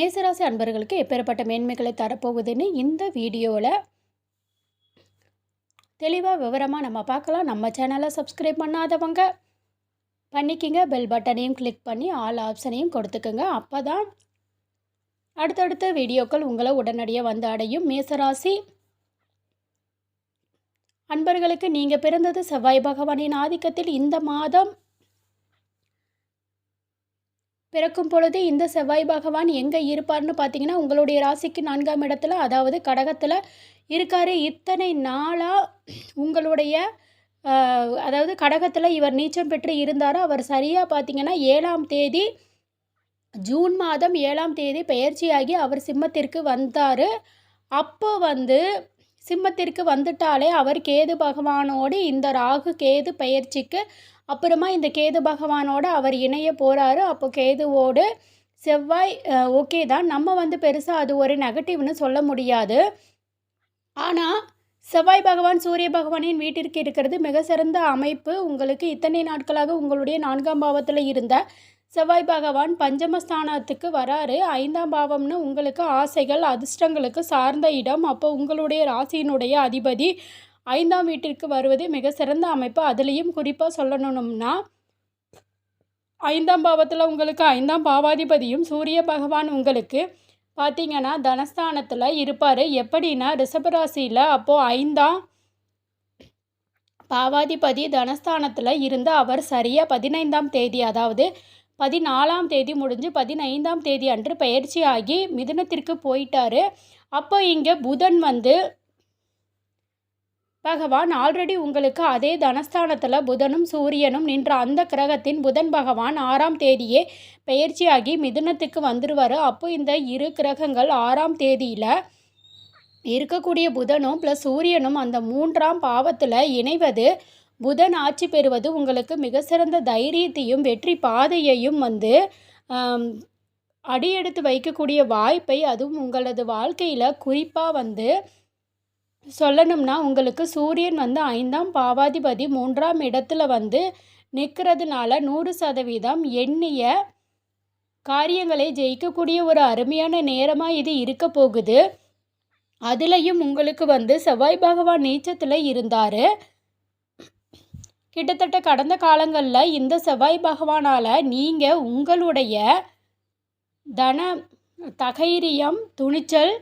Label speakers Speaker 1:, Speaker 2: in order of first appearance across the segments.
Speaker 1: மேசராசி அன்பர்களுக்கு எப்பேற்பட்ட மேன்மைகளை தரப்போகுதுன்னு இந்த வீடியோவில் தெளிவாக விவரமாக நம்ம பார்க்கலாம். நம்ம சேனலை சப்ஸ்கிரைப் பண்ணாதவங்க பண்ணிக்கிங்க. பெல் பட்டனையும் கிளிக் பண்ணி ஆல் ஆப்ஷனையும் கொடுத்துக்கோங்க. அப்போ தான் அடுத்தடுத்த வீடியோக்கள் உங்களை உடனடியாக வந்து அடையும். மேசராசி அன்பர்களுக்கு நீங்கள் பிறந்தது செவ்வாய் பகவானின் ஆதிக்கத்தில் இந்த மாதம் பிறக்கும் பொழுது இந்த செவ்வாய் பகவான் எங்கே இருப்பார்னு பார்த்தீங்கன்னா உங்களுடைய ராசிக்கு நான்காம் இடத்துல அதாவது கடகத்தில் இருக்கார். இத்தனை நாளாக உங்களுடைய அதாவது கடகத்தில் இவர் நீச்சம் பெற்று இருந்தாரோ அவர் சரியாக பார்த்தீங்கன்னா ஏழாம் தேதி ஜூன் மாதம் ஏழாம் தேதி பெயர்ச்சியாகி அவர் சிம்மத்திற்கு வந்தார். அப்போ வந்து சிம்மத்திற்கு வந்துட்டாலே அவர் கேது பகவானோடு இந்த ராகு கேது பயிற்சிக்கு அப்புறமா இந்த கேது பகவானோட அவர் இணைய போகிறாரு அப்போ கேதுவோடு செவ்வாய் ஓகே தான். நம்ம வந்து பெருசாக அது ஒரு நெகட்டிவ்னு சொல்ல முடியாது. ஆனால் செவ்வாய் பகவான் சூரிய பகவானின் வீட்டிற்கு இருக்கிறது மிக சிறந்த அமைப்பு. உங்களுக்கு இத்தனை நாட்களாக உங்களுடைய நான்காம் பாவத்தில் இருந்த செவ்வாய் பகவான் பஞ்சமஸ்தானத்துக்கு வராரு. ஐந்தாம் பாவம்னு உங்களுக்கு ஆசைகள் அதிர்ஷ்டங்களுக்கு சார்ந்த இடம். அப்போ உங்களுடைய ராசியினுடைய அதிபதி ஐந்தாம் வீட்டிற்கு வருவது மிக சிறந்த அமைப்பு. அதுலேயும் குறிப்பாக சொல்லணும்னா ஐந்தாம் பாவத்தில் உங்களுக்கு ஐந்தாம் பாவாதிபதியும் சூரிய பகவான் உங்களுக்கு பார்த்தீங்கன்னா தனஸ்தானத்தில் இருப்பார். எப்படின்னா ரிஷபராசியில் அப்போது ஐந்தாம் பாவாதிபதி தனஸ்தானத்தில் இருந்து அவர் சரியாக பதினைந்தாம் தேதி அதாவது பதினாலாம் தேதி முடிஞ்சு பதினைந்தாம் தேதி அன்று பயிற்சி ஆகி மிதுனத்திற்கு போயிட்டார். அப்போ இங்கே புதன் வந்து பகவான் ஆல்ரெடி உங்களுக்கு அதே தனஸ்தானத்தில் புதனும் சூரியனும் நின்ற அந்த கிரகத்தின் புதன் பகவான் ஆறாம் தேதியே பெயர்ச்சியாகி மிதுனத்துக்கு வந்துடுவார் அப்போ இந்த இரு கிரகங்கள் ஆறாம் தேதியில் இருக்கக்கூடிய புதனும் ப்ளஸ் சூரியனும் அந்த மூன்றாம் பாவத்தில் இணைவது புதன் ஆட்சி பெறுவது உங்களுக்கு மிக சிறந்த தைரியத்தையும் வெற்றி பாதையையும் வந்து அடியெடுத்து வைக்கக்கூடிய வாய்ப்பை அதுவும் உங்களது வாழ்க்கையில் குறிப்பாக வந்து சொல்லணும்னா உங்களுக்கு சூரியன் வந்து ஐந்தாம் பாவாதிபதி மூன்றாம் இடத்துல வந்து நிற்கிறதுனால நூறு சதவீதம் எண்ணிய காரியங்களை ஜெயிக்கக்கூடிய ஒரு அருமையான நேரமாக இது இருக்க போகுது. அதுலேயும் உங்களுக்கு வந்து செவ்வாய் பகவான் நீச்சத்தில் இருந்தார். கிட்டத்தட்ட கடந்த காலங்களில் இந்த செவ்வாய் பகவானால் நீங்கள் உங்களுடைய தன தகைரியம் துணிச்சல்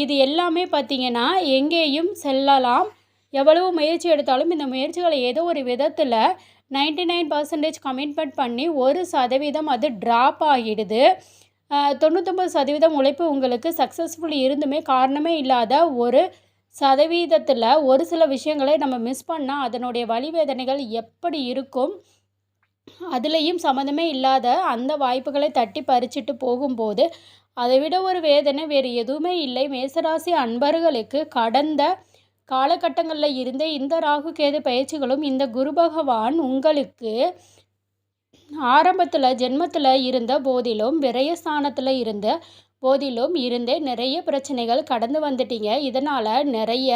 Speaker 1: இது எல்லாமே பார்த்தீங்கன்னா எங்கேயும் செல்லலாம். எவ்வளவு முயற்சி எடுத்தாலும் இந்த முயற்சிகளை ஏதோ ஒரு விதத்தில் நைன்டி நைன் பர்சன்டேஜ் கமிட்மெண்ட் பண்ணி ஒரு சதவீதம் அது ட்ராப் ஆகிடுது ஆஹ், தொண்ணூத்தொம்பது சதவீதம் உழைப்பு உங்களுக்கு சக்ஸஸ்ஃபுல் இருந்துமே காரணமே இல்லாத ஒரு சதவீதத்தில் ஒரு சில விஷயங்களை நம்ம மிஸ் பண்ணால் அதனுடைய வழிவேதனைகள் எப்படி இருக்கும்? அதுலேயும் சம்மந்தமே இல்லாத அந்த வாய்ப்புகளை தட்டி பறிச்சிட்டு போகும்போது அதை விட ஒரு வேதனை வேறு எதுவுமே இல்லை. மேசராசி அன்பர்களுக்கு கடந்த காலகட்டங்களில் இருந்த இந்த ராகு கேது பயிற்சிகளும் இந்த குரு பகவான் உங்களுக்கு ஆரம்பத்தில் ஜென்மத்தில் இருந்த போதிலும் விரயஸ்தானத்தில் இருந்த போதிலும் இருந்தே நிறைய பிரச்சனைகள் கடந்து வந்துட்டீங்க. இதனால் நிறைய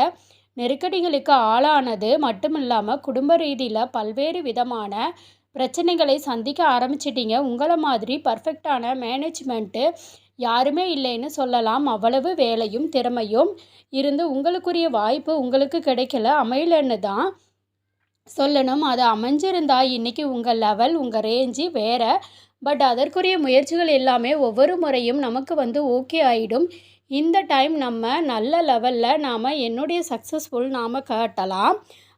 Speaker 1: நெருக்கடிகளுக்கு ஆளானது மட்டும் இல்லாமல் குடும்ப ரீதியில் பல்வேறு விதமான பிரச்சனைகளை சந்திக்க ஆரம்பிச்சிட்டீங்க. உங்களை மாதிரி பர்ஃபெக்டான மேனேஜ்மெண்ட்டு யாருமே இல்லைன்னு சொல்லலாம். அவ்வளவு வேலையும் திறமையும் இருந்து உங்களுக்குரிய வாய்ப்பு உங்களுக்கு கிடைக்கல. அமையலன்னு தான் சொல்லணும். அது அமைஞ்சிருந்தா இன்றைக்கி உங்கள் லெவல் உங்கள் ரேஞ்சு வேறு. பட் அதற்குரிய முயற்சிகள் எல்லாமே ஒவ்வொரு முறையும் நமக்கு வந்து ஓகே ஆகிடும் இந்த டைம் நம்ம நல்ல லெவலில் நாம் என்னுடைய சக்ஸஸ்ஃபுல் நாம் காட்டலாம்.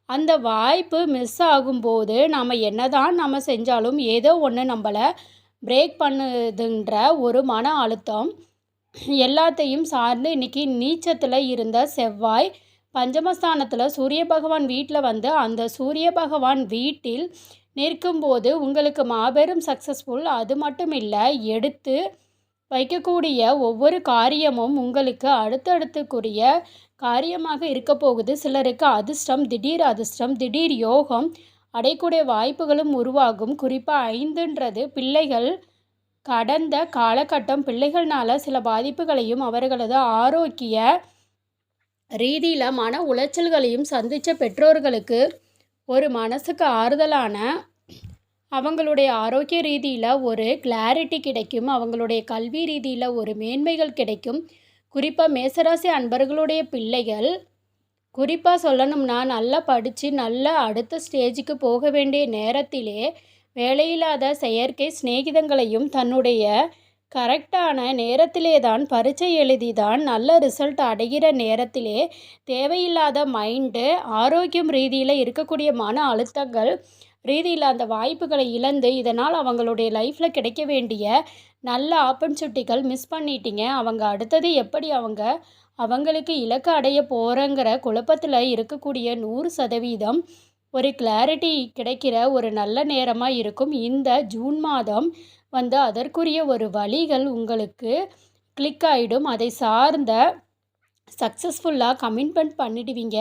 Speaker 1: அந்த வாய்ப்பு மிஸ் ஆகும்போது நாம் என்னதான் நம்ம செஞ்சாலும் ஏதோ ஒன்று நம்மளை பிரேக் பண்ணுதுன்ற ஒரு மன அழுத்தம். எல்லாத்தையும் சார்ந்து இன்னைக்கு நீச்சத்தில் இருந்த செவ்வாய் பஞ்சமஸ்தானத்தில் சூரிய பகவான் வீட்டில் வந்து அந்த சூரிய பகவான் வீட்டில் நிற்கும்போது உங்களுக்கு மாபெரும் சக்ஸஸ்ஃபுல் அது மட்டும் இல்லை எடுத்து வைக்கக்கூடிய ஒவ்வொரு காரியமும் உங்களுக்கு அடுத்தடுத்துக்குரிய காரியமாக இருக்க போகுது. சிலருக்கு அதிர்ஷ்டம் திடீர் அதிர்ஷ்டம் திடீர் யோகம் அடையக்கூடிய வாய்ப்புகளும் உருவாகும். குறிப்பாக ஐந்துன்றது பிள்ளைகள் கடந்த காலகட்டம். பிள்ளைகள்னால சில பாதிப்புகளையும் அவர்களது ஆரோக்கிய ரீதியில் மன உளைச்சல்களையும் சந்தித்த பெற்றோர்களுக்கு ஒரு மனசுக்கு ஆறுதலான அவங்களுடைய ஆரோக்கிய ரீதியில் ஒரு கிளாரிட்டி கிடைக்கும். அவங்களுடைய கல்வி ரீதியில் ஒரு மேன்மைகள் கிடைக்கும். குறிப்பாக மேசராசி அன்பர்களுடைய பிள்ளைகள் குறிப்பாக சொல்லணும்னா நல்லா படித்து நல்லா அடுத்த ஸ்டேஜுக்கு போக வேண்டிய நேரத்திலே வேலையில்லாத செயற்கை சிநேகிதங்களையும் தன்னுடைய கரெக்டான நேரத்திலே தான் பரீட்சை எழுதி தான் நல்ல ரிசல்ட் அடைகிற நேரத்திலே தேவையில்லாத மைண்டு ஆரோக்கியம் ரீதியில் இருக்கக்கூடிய மன அழுத்தங்கள் ரீதியில் அந்த வாய்ப்புகளை இழந்து இதனால் அவங்களுடைய லைஃப்பில் கிடைக்க வேண்டிய நல்ல ஆப்பர்ச்சுனிட்டிகள் மிஸ் பண்ணிட்டீங்க. அவங்க அடுத்தது எப்படி அவங்க அவங்களுக்கு இலக்கு அடைய போகிறங்கிற குழப்பத்தில் இருக்கக்கூடிய நூறு சதவீதம் ஒரு கிளாரிட்டி கிடைக்கிற ஒரு நல்ல நேரமாக இருக்கும். இந்த ஜூன் மாதம் வந்து அதற்குரிய ஒரு வழிகள் உங்களுக்கு கிளிக் ஆகிடும் அதை சார்ந்த சக்ஸஸ்ஃபுல்லாக கமிட்மெண்ட் பண்ணிடுவீங்க.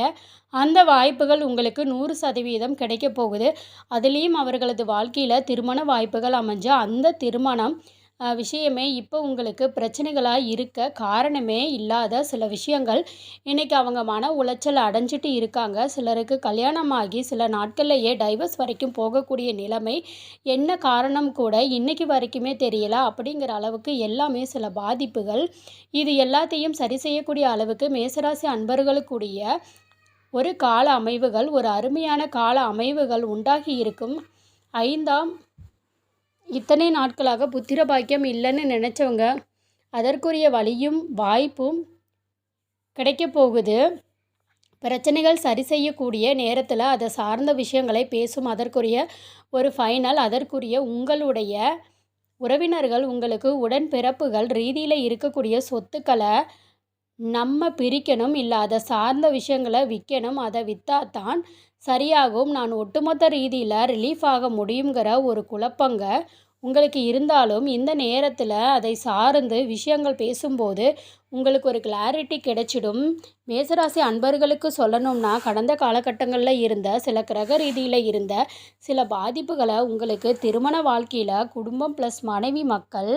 Speaker 1: அந்த வாய்ப்புகள் உங்களுக்கு நூறு சதவீதம் கிடைக்க போகுது. அதுலேயும் அவர்களது வாழ்க்கையில் திருமண வாய்ப்புகள் அமைஞ்சு அந்த திருமணம் விஷயமே இப்போ உங்களுக்கு பிரச்சனைகளாக இருக்க காரணமே இல்லாத சில விஷயங்கள் இன்றைக்கி அவங்க மன உளைச்சல் அடைஞ்சிட்டு இருக்காங்க. சிலருக்கு கல்யாணமாகி சில நாட்கள்லையே டைவர்ஸ் வரைக்கும் போகக்கூடிய நிலைமை என்ன காரணம் கூட இன்றைக்கி வரைக்குமே தெரியல. அப்படிங்கிற அளவுக்கு எல்லாமே சில பாதிப்புகள். இது எல்லாத்தையும் சரி செய்யக்கூடிய அளவுக்கு மேசராசி அன்பர்களுக்குரிய ஒரு கால அமைவுகள் ஒரு அருமையான கால அமைவுகள் உண்டாகி இருக்கும். ஐந்தாம் இத்தனை நாட்களாக புத்திர பாக்கியம் இல்லைன்னு நினச்சவங்க அதற்குரிய வழியும் வாய்ப்பும் கிடைக்க போகுது. பிரச்சனைகள் சரி செய்யக்கூடிய நேரத்தில் அதை சார்ந்த விஷயங்களை பேசும் அதற்குரிய ஒரு ஃபைனல் அதற்குரிய உங்களுடைய உறவினர்கள் உங்களுக்கு உடன்பிறப்புகள் ரீதியில் இருக்கக்கூடிய சொத்துக்களை நம்ம பிரிக்கணும். இல்லை அதை சார்ந்த விஷயங்களை விற்கணும். அதை விற்றா தான் சரியாகும் நான் ஒட்டுமொத்த ரீதியில் ரிலீஃப் ஆக முடியுங்கிற ஒரு குழப்பங்க உங்களுக்கு இருந்தாலும் இந்த நேரத்தில் அதை சார்ந்து விஷயங்கள் பேசும்போது உங்களுக்கு ஒரு கிளாரிட்டி கிடைச்சிடும். மேசராசி அன்பர்களுக்கு சொல்லணும்னா கடந்த காலகட்டங்களில் இருந்த சில கிரக ரீதியில் இருந்த சில பாதிப்புகளை உங்களுக்கு திருமண வாழ்க்கையில் குடும்பம் ப்ளஸ் மனைவி மக்கள்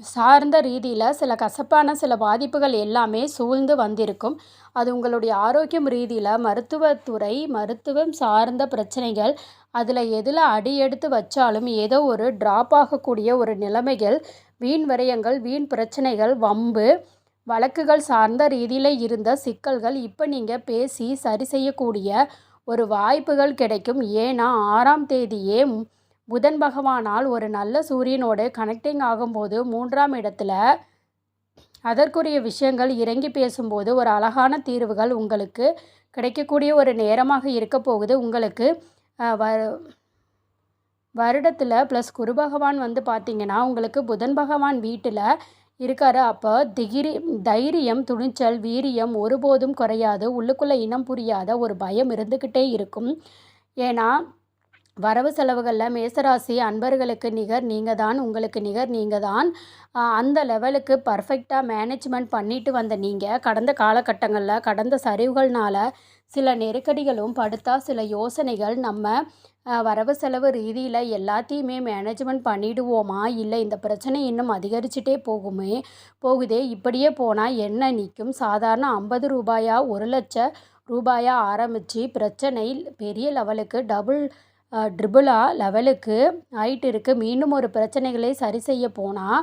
Speaker 1: சார்ந்த ரீதியில் சில கசப்பான சில பாதிப்புகள் எல்லாமே சூழ்ந்து வந்திருக்கும். அது உங்களுடைய ஆரோக்கியம் ரீதியில் மருத்துவத்துறை மருத்துவம் சார்ந்த பிரச்சனைகள் அதில் எதில் அடி எடுத்து வச்சாலும் ஏதோ ஒரு ட்ராப் ஆகக்கூடிய ஒரு நிலைமைகள் வீண் விரயங்கள் வீண் பிரச்சனைகள் வம்பு வழக்குகள் சார்ந்த ரீதியில் இருந்த சிக்கல்கள் இப்போ நீங்கள் பேசி சரி செய்யக்கூடிய ஒரு வாய்ப்புகள் கிடைக்கும். ஏன்னா ஆறாம் தேதியே புதன் பகவானால் ஒரு நல்ல சூரியனோடு கனெக்டிங் ஆகும்போது மூன்றாம் இடத்துல அதற்குரிய விஷயங்கள் இறங்கி பேசும்போது ஒரு அழகான தீர்வுகள் உங்களுக்கு கிடைக்கக்கூடிய ஒரு நேரமாக இருக்க போகுது. உங்களுக்கு வ வருடத்தில் ப்ளஸ் குரு பகவான் வந்து பார்த்திங்கன்னா உங்களுக்கு புதன் பகவான் வீட்டில் இருக்காரு. அப்போ திகிரி தைரியம் துணிச்சல் வீரியம் ஒருபோதும் குறையாது. உள்ளுக்குள்ளே இனம் புரியாத ஒரு பயம் இருந்துக்கிட்டே இருக்கும். ஏன்னா வரவு செலவுகளில் மேசராசி அன்பர்களுக்கு நிகர் நீங்கள் தான் உங்களுக்கு நிகர் நீங்கள் தான் அந்த லெவலுக்கு பர்ஃபெக்டாக மேனேஜ்மெண்ட் பண்ணிட்டு வந்த நீங்கள் கடந்த காலகட்டங்களில் கடந்த சரிவுகள்னால சில நெருக்கடிகளும் படுத்தா சில யோசனைகள் நம்ம வரவு செலவு ரீதியில் எல்லாத்தையுமே மேனேஜ்மெண்ட் பண்ணிடுவோமா? இல்லை இந்த பிரச்சனை இன்னும் அதிகரிச்சுட்டே போகுமே? போகுதே? இப்படியே போனால் என்ன நிற்கும் சாதாரண ஐம்பது ரூபாயா ஒரு லட்ச ரூபாயா ஆரம்பித்து பிரச்சனை பெரிய லெவலுக்கு டபுள் ட்ரிபிளா லெவலுக்கு ஆயிட்டு இருக்குது மீண்டும் ஒரு பிரச்சனைகளை சரி செய்ய போனால்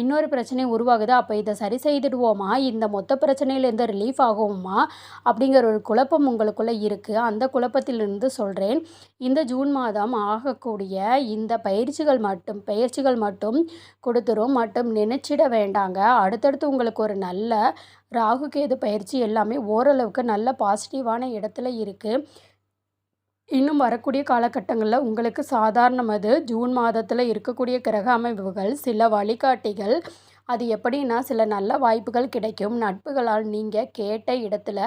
Speaker 1: இன்னொரு பிரச்சனை உருவாகுது. அப்போ இதை சரி செய்துடுவோமா? இந்த மொத்த பிரச்சனையிலேருந்து ரிலீஃப் ஆகுமா அப்படிங்கிற ஒரு குழப்பம் உங்களுக்குள்ளே இருக்குது அந்த குழப்பத்திலிருந்து சொல்கிறேன் இந்த ஜூன் மாதம் ஆகக்கூடிய இந்த பயிற்சிகள் மட்டும் பயிற்சிகள் மட்டும் கொடுத்துரும். மட்டும் நினச்சிட வேண்டாங்க. அடுத்தடுத்து உங்களுக்கு ஒரு நல்ல ராகு கேது பயிற்சி எல்லாமே ஓரளவுக்கு நல்ல பாசிட்டிவான இடத்துல இருக்குது இன்னும் வரக்கூடிய காலகட்டங்களில் உங்களுக்கு சாதாரணமது ஜூன் மாதத்தில் இருக்கக்கூடிய கிரக அமைப்புகள் சில வழிகாட்டிகள் அது எப்படின்னா சில நல்ல வாய்ப்புகள் கிடைக்கும். நட்புகளால் நீங்கள் கேட்ட இடத்துல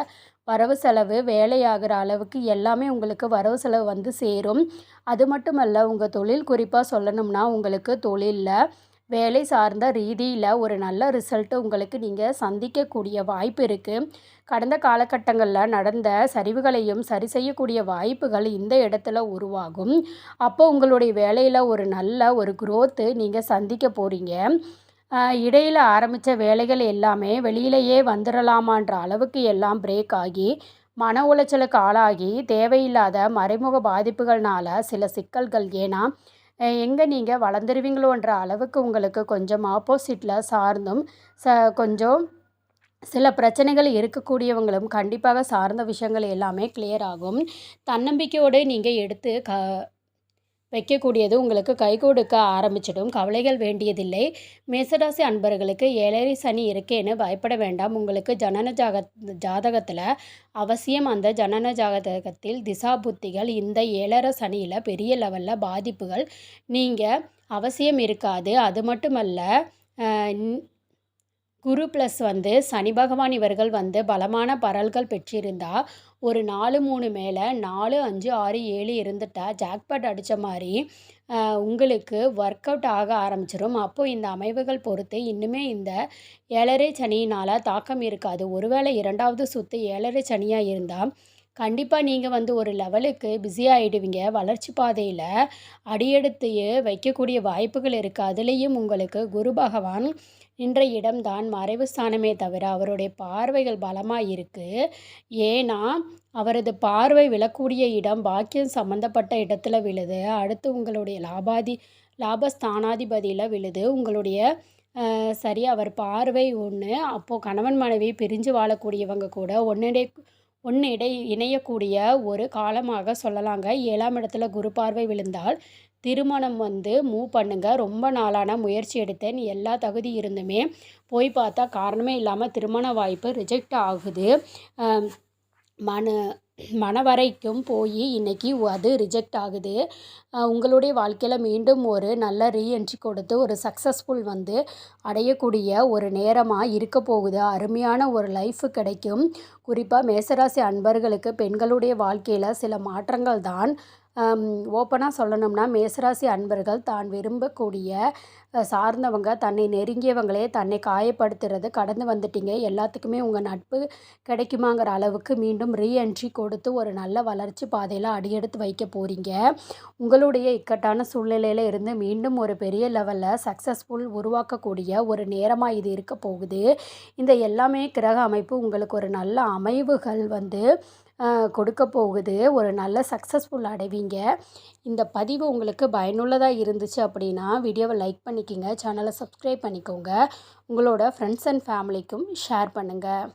Speaker 1: வரவு செலவு வேலையாகிற அளவுக்கு எல்லாமே உங்களுக்கு வரவு செலவு வந்து சேரும். அது மட்டுமல்ல உங்கள் தொழில் குறிப்பாக சொல்லணும்னா உங்களுக்கு தொழிலில் வேலை சார்ந்த ரீதியில் ஒரு நல்ல ரிசல்ட்டு உங்களுக்கு நீங்கள் சந்திக்கக்கூடிய வாய்ப்பு இருக்குது கடந்த காலகட்டங்களில் நடந்த சரிவுகளையும் சரி செய்யக்கூடிய வாய்ப்புகள் இந்த இடத்துல உருவாகும். அப்போ உங்களுடைய வேலையில் ஒரு நல்ல ஒரு குரோத்து நீங்கள் சந்திக்க போகிறீங்க இடையில் ஆரம்பித்த வேலைகள் எல்லாமே வெளியிலேயே வந்துடலாமான்ற அளவுக்கு எல்லாம் பிரேக் ஆகி மன உளைச்சலுக்கு ஆளாகி தேவையில்லாத மறைமுக பாதிப்புகள்னால சில சிக்கல்கள் ஏன்னா எங்கே நீங்கள் வளர்ந்துருவீங்களோன்ற அளவுக்கு உங்களுக்கு கொஞ்சம் ஆப்போசிட்டில் சார்ந்தும் ச கொஞ்சம் சில பிரச்சனைகள் இருக்கக்கூடியவங்களும் கண்டிப்பாக சார்ந்த விஷயங்கள் எல்லாமே கிளியர் ஆகும். தன்னம்பிக்கையோடு நீங்கள் எடுத்து க வைக்கக்கூடியது உங்களுக்கு கை கொடுக்க ஆரம்பிச்சிடும். கவலைகள் வேண்டியதில்லை. மேசராசி அன்பர்களுக்கு ஏழரை சனி இருக்கேன்னு பயப்பட வேண்டாம். உங்களுக்கு ஜனன ஜாக ஜாதகத்தில் அவசியம் அந்த ஜனன ஜாதகத்தில் திசா புத்திகள் இந்த ஏழரை சனியில் பெரிய லெவலில் பாதிப்புகள் நீங்கள் அவசியம் இருக்காது. அது மட்டுமல்ல குரு ப்ளஸ் வந்து சனி பகவான் இவர்கள் வந்து பலமான பரல்கள் பெற்றிருந்தால் ஒரு நாலு மூணு மேலே நாலு அஞ்சு ஆறு ஏழு இருந்துட்டால் ஜாக்பாட் அடித்த மாதிரி உங்களுக்கு ஒர்க் அவுட் ஆக ஆரம்பிச்சிடும் அப்போது இந்த அமைவுகள் பொறுத்து இன்னுமே இந்த ஏழரை சனியினால் தாக்கம் இருக்காது. ஒருவேளை இரண்டாவது சுற்று ஏழரை சனியாக இருந்தால் கண்டிப்பாக நீங்கள் வந்து ஒரு லெவலுக்கு பிஸி ஆகிடுவீங்க வளர்ச்சி பாதையில் அடியெடுத்து வைக்கக்கூடிய வாய்ப்புகள் இருக்குது அதுலேயும் உங்களுக்கு குரு பகவான் நின்ற இடம்தான் மறைவு ஸ்தானமே தவிர அவருடைய பார்வைகள் பலமாக இருக்குது ஏன்னா அவரது பார்வை விழக்கூடிய இடம் பாக்கியம் சம்மந்தப்பட்ட இடத்துல விழுது. அடுத்து உங்களுடைய லாபாதி லாபஸ்தானாதிபதியில் விழுது. உங்களுடைய சரி அவர் பார்வை ஒன்று அப்போது கணவன் மனைவி பிரிஞ்சு வாழக்கூடியவங்க கூட ஒன்னிடை ஒன்று இடை இணையக்கூடிய ஒரு காலமாக சொல்லலாங்க. ஏழாம் இடத்துல குரு பார்வை விழுந்தால் திருமணம் வந்து மூவ் பண்ணுங்கள் ரொம்ப நாளான முயற்சி எடுத்தேன். எல்லா தகுதி இருந்துமே போய் பார்த்தா காரணமே இல்லாமல் திருமண வாய்ப்பு ரிஜெக்ட் ஆகுது. மன மனவரைக்கும் போய் இன்றைக்கி அது ரிஜெக்ட் ஆகுது. உங்களுடைய வாழ்க்கையில் மீண்டும் ஒரு நல்ல ரீஎன்ட்ரி கொடுத்து ஒரு சக்ஸஸ்ஃபுல் வந்து அடையக்கூடிய ஒரு நேரமாக இருக்க போகுது. அருமையான ஒரு லைஃப் கிடைக்கும். குறிப்பாக மேசராசி அன்பர்களுக்கு பெண்களுடைய வாழ்க்கையில் சில மாற்றங்கள் தான் ஓப்பனாக சொல்லணும்னா மேசராசி அன்பர்கள் தான் விரும்பக்கூடிய சார்ந்தவங்க தன்னை நெருங்கியவங்களே தன்னை காயப்படுத்துறது கடந்து வந்துட்டீங்க எல்லாத்துக்குமே உங்கள் நட்பு கிடைக்குமாங்கிற அளவுக்கு மீண்டும் ரீஎன்ட்ரி கொடுத்து ஒரு நல்ல வளர்ச்சி பாதையில் அடியெடுத்து வைக்க போகிறீங்க உங்களுடைய இக்கட்டான சூழ்நிலையில் இருந்து மீண்டும் ஒரு பெரிய லெவலில் சக்ஸஸ்ஃபுல் உருவாக்கக்கூடிய ஒரு நேரமாக இது இருக்க போகுது. இந்த எல்லாமே கிரக அமைப்பு உங்களுக்கு ஒரு நல்ல அமைவுகள் வந்து கொடுக்க போகுது. ஒரு நல்ல சக்ஸஸ்ஃபுல் அடைவீங்க. இந்த பதிவு உங்களுக்கு பயனுள்ளதாக இருந்துச்சு அப்படின்னா வீடியோவை லைக் பண்ணிக்கோங்க. சேனலை சப்ஸ்கிரைப் பண்ணிக்கோங்க. உங்களோட ஃப்ரெண்ட்ஸ் அண்ட் ஃபேமிலிக்கும் ஷேர் பண்ணுங்கள்